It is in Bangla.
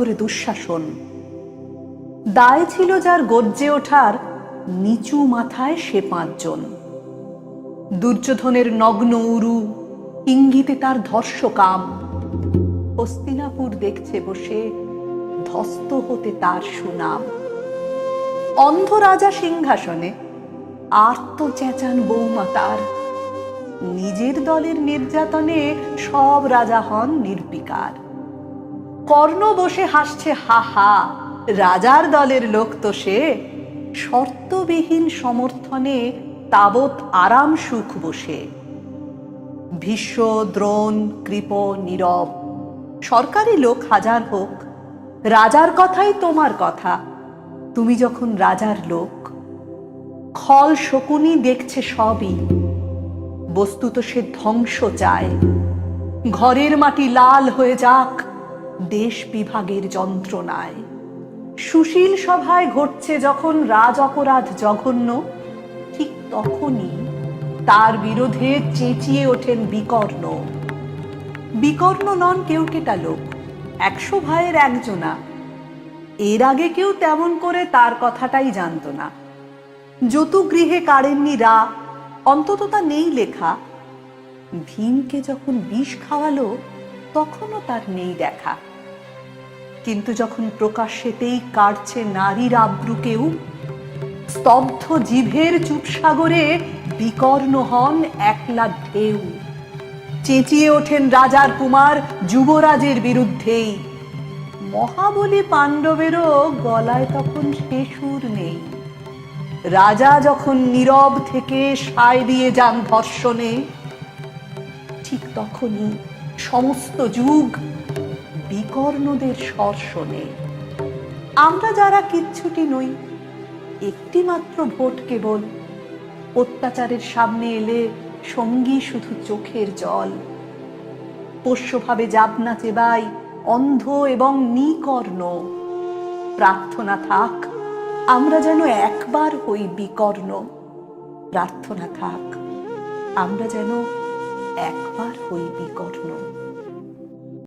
ধরে দুঃশাসন। দায় ছিল যার গর্জে ওঠার নিচু মাথায় সে পাঁচজন। দুর্যোধনের নগ্ন উরু, ইঙ্গিতে তার ধর্ষকাম। হস্তিনাপুর দেখছে বসে ধস্ত হতে তার সুনাম। অন্ধ রাজা সিংহাসনে আর্ত চেঁচান বৌমা তার। নিজের দলের নির্যাতনে সব রাজা হন নির্বিকার। কর্ণ বসে হাসছে, হা হা, রাজার দলের লোক তো সে। শর্তবিহীন সমর্থনে তাবৎ আরাম সুখ বসে। ভীষ্ম, দ্রোণ, কৃপ, নীরব, সরকারি লোক হাজার হোক, রাজার কথাই তোমার কথা। তুমি যখন রাজার লোক, খল শকুনি দেখছে সবই। বস্তুত সে ধ্বংস চায়। ঘরের মাটি লাল হয়ে যাক দেশ বিভাগের যন্ত্রণায়। সুশীল সভায় ঘটছে যখন রাজ অপরাধ জঘন্য, ঠিক তখনই তার বিরোধে চেঁচিয়ে ওঠেন বিকর্ণ। বিকর্ণ নন কেউ কেটা লোক, একশো ভাইয়ের একজনা। এর আগে কেউ তেমন করে তার কথাটাই জানতো না। যতু গৃহে কাড়েননি রা, অন্তত তা নেই লেখা। ভীমকে যখন বিষ খাওয়ালো, তখনও তার নেই দেখা। কিন্তু যখন প্রকাশ্যেতেই কাটছে নারীর আব্রু কেউ স্তব্ধ জিভের চুপসাগরে বিকর্ণ হন একলা ঢেউ। চেঁচিয়ে ওঠেন রাজার কুমার যুবরাজের বিরুদ্ধেই। মহাবলী পাণ্ডবেরও গলায় তখন সুর নেই। রাজা যখন নীরব থেকে সায় দিয়ে যান ধর্ষণে, ঠিক তখনই সমস্ত যুগ বিকর্ণদের স্বর্শনে আমরা যারা কিচ্ছুটি নই একটি মাত্র ভোট কেবল। অত্যাচারের সামনে এলে সঙ্গী শুধু চোখের জল। পোষ্যভাবে যাবনা চেবাই, অন্ধ এবং নিকর্ণ। প্রার্থনা থাক, আমরা যেন একবার হই বিকর্ণ। প্রার্থনা থাক, আমরা যেন একবার হই বিকর্ণ।